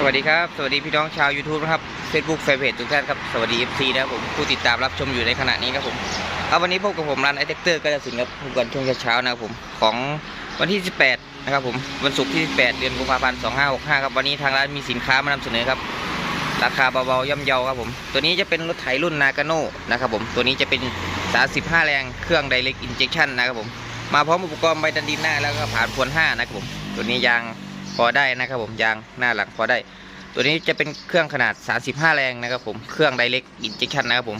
สวัสดีครับ สวัสดีพี่น้องชาว YouTube นะครับ Facebook แฟนเพจทุกท่านครับ สวัสดี FC นะครับผมผู้ติดตามรับชมอยู่ในขณะนี้ครับผมเอาวันนี้พบกับผมร้านไอเทคเตอร์ก็จะสินครับทุกวันช่วงเช้าๆนะครับผมของวันที่ 18 นะครับผมวันศุกร์ที่ 18 เดือนกุมภาพันธ์ 2565 ครับวันนี้ทางร้านมีสินค้ามานำเสนอครับ ราคาเบาๆย่อมเยาครับผม ตัวนี้จะเป็นรถไถรุ่นนากาโน่นะครับผมตัวนี้จะเป็น 35 แรงเครื่อง Direct Injection นะครับผมมาพร้อมอุปกรณ์ใบดันดินหน้าแล้วก็ผ่านพวน5นะครับผมตัวนี้ยาง พอได้นะครับผมยางหน้าหลังพอได้ ตัวนี้จะเป็นเครื่องขนาด 35 แรงนะครับผมเครื่อง Direct Injection นะครับผม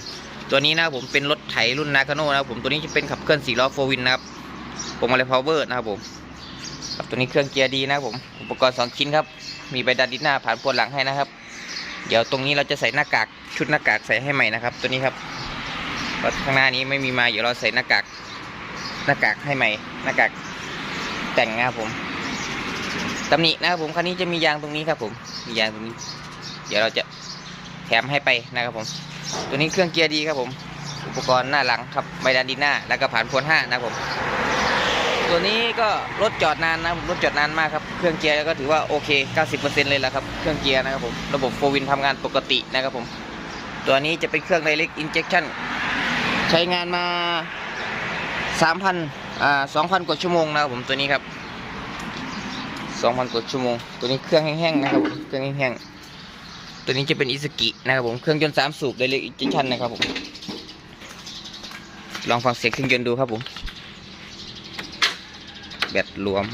ตัวนี้นะครับผมเป็นรถไถรุ่นนากาโน่นะครับผมตัวนี้จะเป็นขับเคลื่อน4ล้อโฟวินนะครับพวงมาลัยพาวเวอร์นะครับผมครับตัวนี้เครื่องเกียร์ดีนะครับผมอุปกรณ์ 2 ชิ้นครับมีใบดันดินหน้าผ่านพวนหลังให้นะครับ เดี๋ยวตรงนี้เราจะใส่หน้ากากชุดหน้ากากใส่ให้ใหม่นะครับ ตัวนี้ครับราะข้างหน้านี้ไม่มีมาเดี๋ยวเราใส่หน้ากากหน้ากากให้ใหม่หน้ากากแต่งนะครับผม ตำหนินะครับผมคันนี้จะมียางตรงนี้ครับผมมียางตรงนี้ เดี๋ยวเราจะแถมให้ไปนะครับผม ตัวนี้เครื่องเกียร์ดีครับผม อุปกรณ์หน้าหลังครับไมดานดินหน้า แล้วก็ผ่านพวนห้านะครับผม ตัวนี้ก็รถจอดนานนะครับผมรถจอดนานมากครับ เครื่องเกียร์ก็ถือว่าโอเค 90%เลยแหละครับ เครื่องเกียร์นะครับผม ระบบโฟวินทำงานปกตินะครับผม ตัวนี้จะเป็นเครื่อง Direct Injection ใช้งานมา 3,000 อ่า 2,000 กว่าชั่วโมงนะครับผมตัวนี้ครับ 2,000กว่าชั่วโมง ตัวนี้เครื่องแห้งๆนะครับผมเครื่องแห้งๆตัวนี้จะเป็นอิสกินะครับผมเครื่องยนต์3สูบ Direct Injection นะครับผมลองฟังเสียงเครื่องยนต์ดูครับผมแบตรวม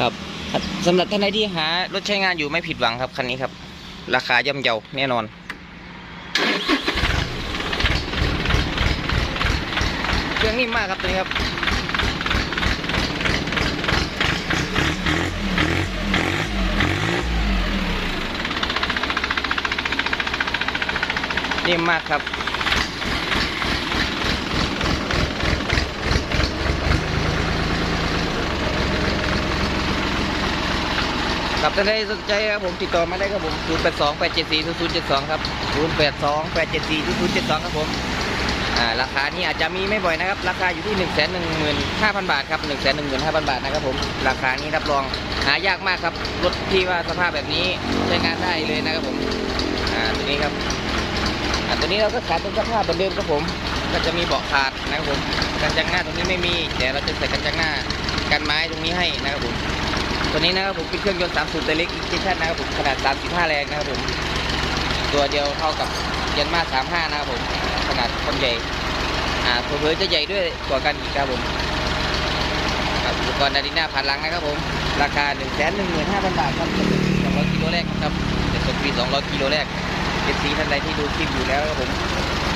ครับสำหรับท่านใดที่หารถใช้งานอยู่ไม่ผิดหวังครับคันนี้ครับ ราคาย่อมเยาแน่นอนเครื่องนิ่มมากครับตัวนี้ครับ นิ่มมากครับ ครับท่านใดสนใจครับผมติดต่อมาได้ครับผม 0 8 2 8 7 4 0 0 7 2 ครับ 0 8 2 8 7 4 0 0 7 2 ครับผมอ่าราคานี้อาจจะมีไม่บ่อยนะครับ ราคาอยู่ที่ 1 1 5 0 0 0 บาทครับ 1 1 5 0 0 0 บาทนะครับผม ราคานี้รับรองหายากมากครับ รถที่ว่าสภาพแบบนี้ใช้งานได้เลยนะครับผม อ่า ตัวนี้ครับ ตัวนี้เราก็ขายเป็นสภาพเหมือนเดิมครับผม ก็จะมีเบาะขาดนะครับผมกันจังหน้าตรงนี้ไม่มีแต่เราจะใส่กันจังหน้ากันไม้ตรงนี้ให้นะครับผม ตัวนี้นะครับผมเป็นเครื่องยนต์3สูบไดเล็กอินเจชันนะครับผมขนาด 35 แรงนะครับผม ตัวเดียวเท่ากับยันมา35 นะครับผมขนาดคนใหญ่อ่าเผลอจะใหญ่ด้วยกว่ากันอีกครับผมอุปกรณ์ดาริน่าผ่านหลังนะครับผม ราคา 1 1 5 0 0 0 บาทครับ200กิโลแรกครับเด็กคนปี200กิโลแรก เป็นสีท่านใดที่ดูคลิปอยู่แล้วครับผม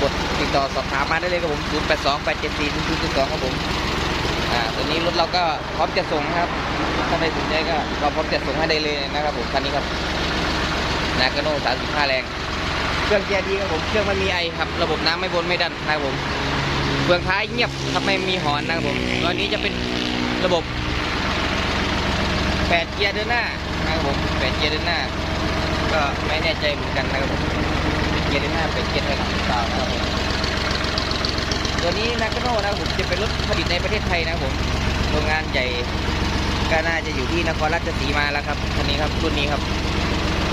กดติดต่อสอบถามมาได้เลยครับผม0 8 2 8 7 4 0 0 2ครับผมอ่าตัวนี้รถเราก็พร้อมจะส่งนะครับถ้าใครสนใจก็เราพร้อมจะส่งให้ได้เลยนะครับผมคันนี้ครับนากาโน่35 แรง เครื่องเกียร์ดีครับผมเครื่องไม่มีไอครับ ระบบน้ำไม่บนไม่ดันนะครับผมเฟืองท้ายเงียบครับไม่มีหอนนะครับผมตัวนี้จะเป็นระบบ8เกียร์เดินหน้านะครับผม8เกียร์เดินหน้า ก็ไม่แน่ใจเหมือนกันนะครับผมเป็นเกียร์เดินหน้าเป็นเกียร์ถอยหรือเปล่านะครับผมตัวนี้นากโน่นะครับผมจะเป็นรถผลิตในประเทศไทยนะครับผมโรงงานใหญ่ก็น่าจะอยู่ที่นครราชสีมาแล้วครับคันนี้ครับรุ่นนี้ครับ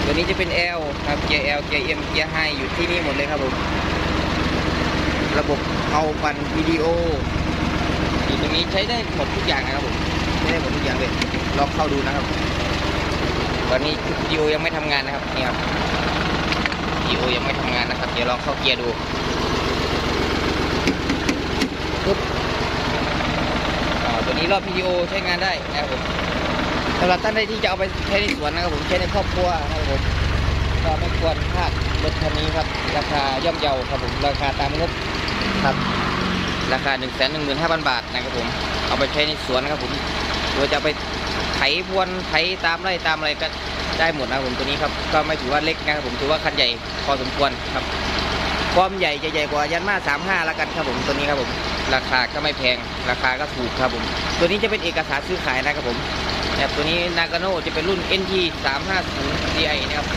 ตัวนี้จะเป็น L ครับเกียร์ L เกียร์ M เกียร์ไฮอยู่ที่นี่หมดเลยครับผมระบบเอาปันวิดีโออยู่ตรงนี้ใช้ได้หมดทุกอย่างนะครับผมใช้ได้หมดทุกอย่างเลยลองเข้าดูนะครับ ตอนนี้วิดีโอยังไม่ทำงานนะครับนี่ครับวิดีโอยังไม่ทำงานนะครับ เดี๋ยวลองเข้าเกียร์ดูปุ๊บตัวนี้รอบ PDO ใช้งานได้นะครับผมสำหรับท่านใดที่จะเอาไปใช้ในสวนนะครับผมใช้ในครอบครัวนะครับผมก็ไม่ควรพลาดรถคันนี้ครับ ราคาย่อมเยาครับผมราคาตามงบครับ ราคา 1 1 5 0 0 0 บาทนะครับผมเอาไปใช้ในสวนนะครับผมหรือว่าจะไป ไถพวนไถตามไร่ตามอะไรก็ได้หมดนะครับผมตัวนี้ครับก็ไม่ถือว่าเล็กนะครับผมถือว่าคันใหญ่พอสมควรครับความใหญ่จะใหญ่กว่ายันมา35แล้วกันครับผมตัวนี้ครับผมราคาก็ไม่แพงราคาก็ถูกครับผมตัวนี้จะเป็นเอกสารซื้อขายนะครับผมแบบตัวนี้นากาโน่จะเป็นรุ่น NT 350 DI นะครับ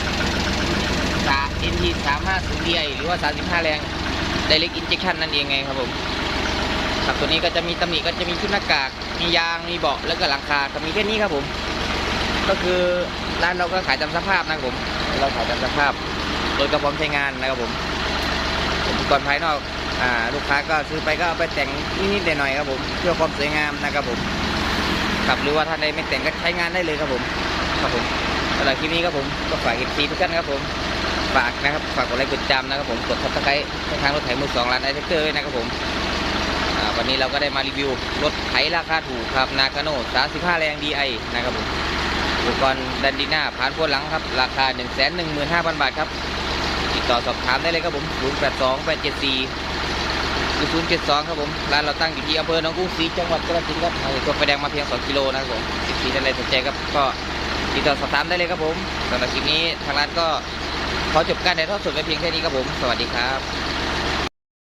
สา NT 350 DI หรือว่า 35 แรง Direct Injection นั่นเองไงครับผม ครับตัวนี้ก็จะมีตำหนิก็จะมีชุดหน้ากาก มียาง มีเบาะ แล้วก็หลังคาก็มีแค่นี้ครับผม ก็คือร้านเราก็ขายตามสภาพนะครับผม เราขายตามสภาพโดยกระพร้อมใช้งานนะครับผมอุปกรณ์ภายนอกอ่าลูกค้าก็ซื้อไปก็เอาไปแต่งนิดๆหน่อยๆครับผมเพื่อความสวยงามนะครับผมครับหรือว่าท่านใดไม่แต่งก็ใช้งานได้เลยครับผมครับผมสำหรับคลิปนี้ครับผมก็ฝากเอฟซีทุกท่านครับผมฝากนะครับฝากกดไลค์กดจำนะครับผมกดซับสไครต์ทางรถไถมือสองร้านไอเทคเตอร์ด้วยนะครับผม วันนี้เราก็ได้มารีวิวรถไถราคาถูกครับนากาโน่35 แรง DI นะครับผมอุปกรณ์ดันดีน่าผ่านพ่นหลังครับ ราคา 1 1 5 0 0 0 บาทครับ ติดต่อสอบถามได้เลยครับผม 082 874 072 ครับผม ร้านเราตั้งอยู่ที่อำเภอหนองกรุงศรีจังหวัดกาฬสินธุ์ครับตัวไฟแดงมาเพียง 2 กิโลนะครับผม14ท่านใดสนใจครับก็ติดต่อสอบถามได้เลยครับผมสำหรับคลิปนี้ทางร้านก็ขอจบการถ่ายทอดสดไปเพียงแค่นี้ครับผม สวัสดีครับ